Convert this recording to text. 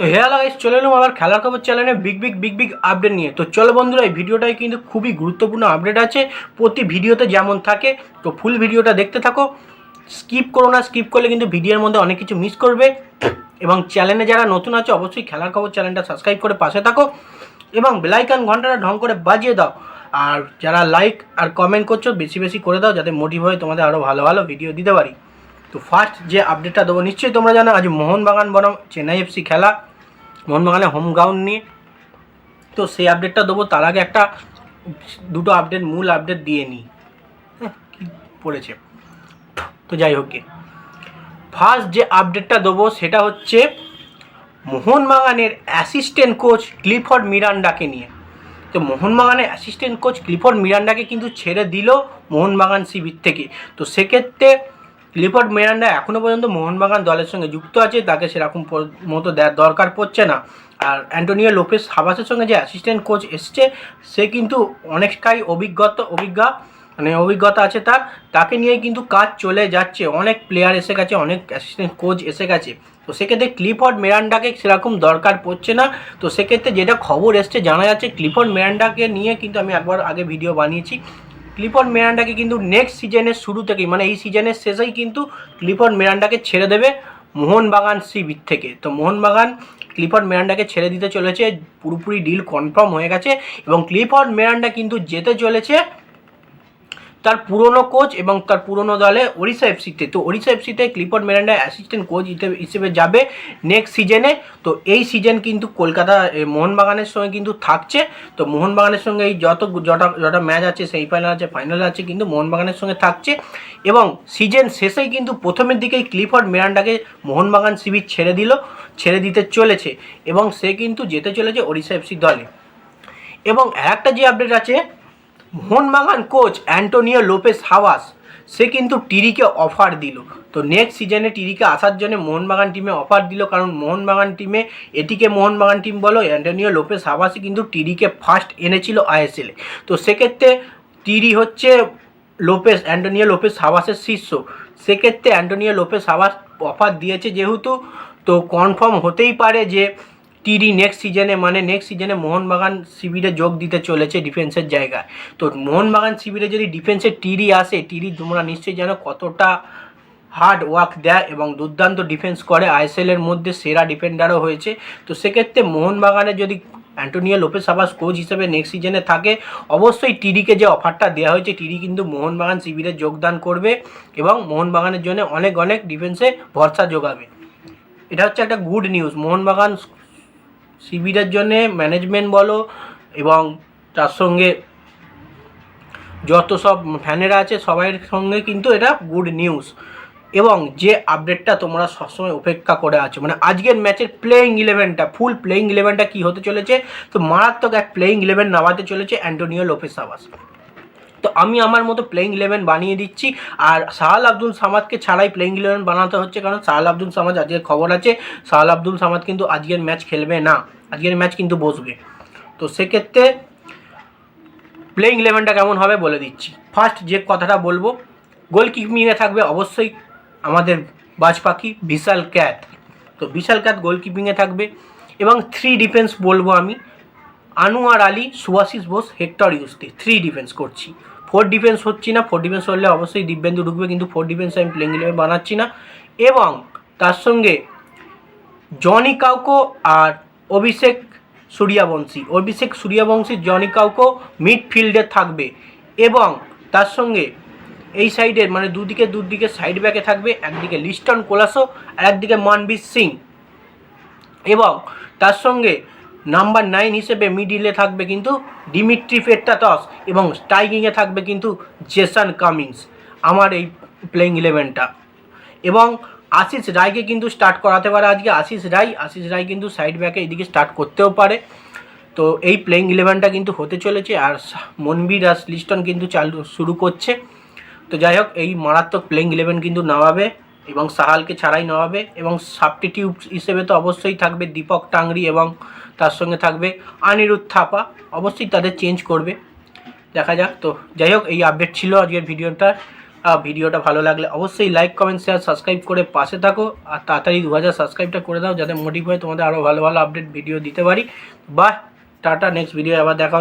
তো হেয়া লাগাইস চলে এলাম আবার খেলার খবর চ্যানেলে big big big big update নিয়ে। তো চলো বন্ধুরা, এই ভিডিওটাই কিন্তু খুবই গুরুত্বপূর্ণ আপডেট আছে। প্রতি ভিডিওতে যেমন থাকে, তো ফুল ভিডিওটা দেখতে থাকো। স্কিপ করো না স্কিপ করলে কিন্তু ভিডিওর মধ্যে অনেক কিছু মিস করবে। এবং চ্যানেলে যারা নতুন আছে, অবশ্যই খেলার খবর চ্যানেলটা সাবস্ক্রাইব করে পাশে থাকো। এবং বেলাইকান ঘন্টাটা ঢং করে বাজিয়ে দাও। আর যারা লাইক আর কমেন্ট করছ, বেশি বেশি করে দাও, যাতে মোটিভ হয় তোমাদের আরও ভালো ভালো ভিডিও দিতে পারি। তো ফার্স্ট যে আপডেটটা দেবো, নিশ্চয়ই তোমরা জানো, আজ মোহনবাগান বনাম, চেন্নাই এফসি খেলা। মোহনবাগানে হোম গ্রাউন্ড নিয়ে। তো সেই আপডেটটা দেবো তার আগে একটা দুটো আপডেট মূল আপডেট দিয়ে নিই। হ্যাঁ, কি পড়েছে। তো যাই হোক ফার্স্ট যে আপডেটটা দেবো সেটা হচ্ছে মোহনবাগানের অ্যাসিস্ট্যান্ট কোচ ক্লিফর্ড মিরান্ডাকে নিয়ে। তো মোহনবাগানের অ্যাসিস্ট্যান্ট কোচ ক্লিফর্ড মিরান্ডাকে কিন্তু ছেড়ে দিল মোহনবাগান শিবির থেকে। তো সেক্ষেত্রে ক্লিফর্ড মিরান্ডা এখনও পর্যন্ত মোহনবাগান দলের সঙ্গে যুক্ত আছে, তাকে সেরকম মতো দরকার পড়ছে না। আর অ্যান্টোনিও লোপেস হাবাসের সঙ্গে যে অ্যাসিস্ট্যান্ট কোচ এসছে, সে কিন্তু অনেকটাই অভিজ্ঞতা, অভিজ্ঞা মানে অভিজ্ঞতা আছে তার। তাকে নিয়ে কিন্তু কাজ চলে যাচ্ছে। অনেক প্লেয়ার এসে গেছে, অনেক অ্যাসিস্ট্যান্ট কোচ এসে গেছে। তো সেক্ষেত্রে ক্লিফর্ড মেরান্ডাকে সেরকম দরকার পড়ছে না। তো সেক্ষেত্রে যেটা খবর এসছে, জানা যাচ্ছে ক্লিফর্ড মেরান্ডাকে নিয়ে কিন্তু আমি একবার আগে ভিডিও বানিয়েছি। ক্লিফর্ড মেরান্ডাকে কিন্তু নেক্সট সিজনের শুরু থেকেই মানে এই সিজনের শেষেই কিন্তু ক্লিফর্ড মেরান্ডাকে ছেড়ে দেবে মোহনবাগান শিবির থেকে। তো মোহনবাগান ক্লিফর্ড মেরান্ডাকে ছেড়ে দিতে চলেছে, পুরোপুরি ডিল কনফার্ম হয়ে গেছে এবং ক্লিফর্ড মেরান্ডা কিন্তু যেতে চলেছে তার পুরনো কোচ এবং তার পুরনো দলে ওড়িশা এফসিতে তো। ওড়িশা এফসিতে ক্লিফর্ড মেরান্ডা অ্যাসিস্ট্যান্ট কোচ হিসেবে যাবে নেক্সট সিজনে তো এই সিজন কিন্তু কলকাতা মোহনবাগানের সঙ্গে কিন্তু থাকছে। তো মোহনবাগানের সঙ্গে এই যত যটা যটা ম্যাচ আছে সেমিফাইনাল আছে ফাইনাল আছে কিন্তু মোহনবাগানের সঙ্গে থাকছে। এবং সিজন শেষেই কিন্তু প্রথমের দিকেই ক্লিফর্ড মেরান্ডাকে মোহনবাগান শিবির ছেড়ে দিল, ছেড়ে দিতে চলেছে। এবং সে কিন্তু যেতে চলেছে ওড়িশা এফসি দলে। এবং একটা যে আপডেট আছে Mohun Bagan coach Antonio Lopez Habas, সে কিন্তু টিরিকে অফার দিল। তো নেক্সট সিজনে টিরিকে আসার জন্য মোহনবাগান টিমে অফার দিল, কারণ মোহনবাগান টিমে এটিকে মোহনবাগান টিম বলো, অ্যান্টোনিও লোপেস হাওয়াসই কিন্তু টিরিকে ফার্স্ট এনেছিল আইএসএলে তো সেক্ষেত্রে টিরি হচ্ছে লোপেস অ্যান্টোনিও লোপেস হাওয়াসের শিষ্য সেক্ষেত্রে অ্যান্টোনিও লোপেস হাওয়াস অফার দিয়েছে যেহেতু, তো কনফার্ম হতেই পারে যে টিরি নেক্সট সিজনে মানে নেক্সট সিজনে মোহনবাগান শিবিরে যোগ দিতে চলেছে ডিফেন্সের জায়গায়। তো মোহনবাগান শিবিরে যদি ডিফেন্সের টিরি আসে টিরি তোমরা নিশ্চয়ই জানো কতটা হার্ড ওয়ার্ক দেয় এবং দুর্দান্ত ডিফেন্স করে। আইএসএলের মধ্যে সেরা ডিফেন্ডারও হয়েছে। তো সেক্ষেত্রে মোহনবাগানের যদি অ্যান্টোনিও লোপেস আবাস কোচ হিসেবে নেক্সট সিজনে থাকে, অবশ্যই টিরিকে যে অফারটা দেওয়া হয়েছে টিরি কিন্তু মোহনবাগান শিবিরে যোগদান করবে এবং মোহনবাগানের জন্য অনেক অনেক ডিফেন্সে ভরসা যোগাবে। এটা হচ্ছে একটা গুড নিউজ মোহনবাগান শিবিরের জন্যে ম্যানেজমেন্ট বলো এবং তার সঙ্গে যত সব ফ্যানেরা আছে সবাইয়ের সঙ্গে কিন্তু এটা গুড নিউজ এবং যে আপডেটটা তোমরা সবসময় অপেক্ষা করে আছো মানে আজকের ম্যাচের প্লেয়িং ইলেভেনটা ফুল প্লেয়িং ইলেভেনটা কী হতে চলেছে? তো মারাত্মক এক প্লেয়িং ইলেভেন নামাতে চলেছে অ্যান্টোনিও লোপেস আবাস তো আমি আমার মতো প্লেয়িং ইলেভেন বানিয়ে দিচ্ছি। আর সাহাল আব্দুল সামাদকে ছাড়াই প্লেয়িং ইলেভেন বানাতে হচ্ছে, কারণ সাহাল আব্দুল সামাদ আজকের খবর আছে। সাহাল আব্দুল সামাদ কিন্তু আজকের ম্যাচ খেলবে না। আজকের ম্যাচ কিন্তু বসবে। তো সেক্ষেত্রে প্লেয়িং ইলেভেনটা কেমন হবে বলে দিচ্ছি। ফার্স্ট যে কথাটা বলব গোলকিপিংয়ে থাকবে অবশ্যই আমাদের বাজ পাখি বিশাল ক্যাথ তো বিশাল ক্যাট গোলকিপিংয়ে থাকবে। এবং থ্রি ডিফেন্স বলব আমি। Anwar Ali, Subhasish Bose, Hector Yuste three defence করছি। ফোর ডিফেন্স হচ্ছি না। ফোর ডিফেন্স হলে অবশ্যই দিব্যেন্দু ঢুকবে, কিন্তু ফোর ডিফেন্স আমি প্লেইং ইলেভেন বানাচ্ছি না। এবং তার সঙ্গে জনি কাউকো আর অভিষেক সূর্যবংশী। অভিষেক সূর্যবংশী জনি কাউকো মিডফিল্ডে থাকবে। এবং তার সঙ্গে এই সাইডের মানে দুদিকে দুদিকে সাইড ব্যাকে থাকবে। একদিকে লিস্টন কোলাসো আর একদিকে মানবীর সিং এবং তার সঙ্গে নাম্বার নাইন হিসেবে মিডিলে থাকবে কিন্তু ডিমিট্রি ফেট্টাতস এবং স্ট্রাইকিংয়ে থাকবে কিন্তু জেসান কামিংস আমার এই প্লেইং ইলেভেনটা এবং আশিস রায়কে কিন্তু স্টার্ট করাতে পারে আজকে। আশিস রায় আশিস রায় কিন্তু সাইড ব্যাকে এদিকে স্টার্ট করতেও পারে। তো এই প্লেইং ইলেভেনটা কিন্তু হতে চলেছে আর মনবীর আর লিস্টন কিন্তু চালু, শুরু করছে। তো যাই হোক, এই মারাত্মক প্লেইং ইলেভেন কিন্তু নামাবে। এবং সাহালকে ছাড়াই নামাবে এবং সাবস্টিটিউট হিসেবে তো অবশ্যই থাকবে দীপক টাংরি এবং তার সঙ্গে থাকবে আনিরুদ্ধ থাপা। অবশ্যই তাদের চেঞ্জ করবে। দেখা যাক তো, যাই হোক, এই আপডেট ছিল আজকের ভিডিওটা। ভিডিওটা ভালো লাগলে অবশ্যই লাইক কমেন্ট শেয়ার সাবস্ক্রাইব করে পাশে থাকো। আর তাড়াতাড়ি দু হাজার সাবস্ক্রাইবটা করে দাও যাতে মোটিভ হয় তোমাদের আরও ভালো ভালো আপডেট ভিডিও দিতে পারি। বাই টাটা নেক্সট ভিডিও আবার দেখা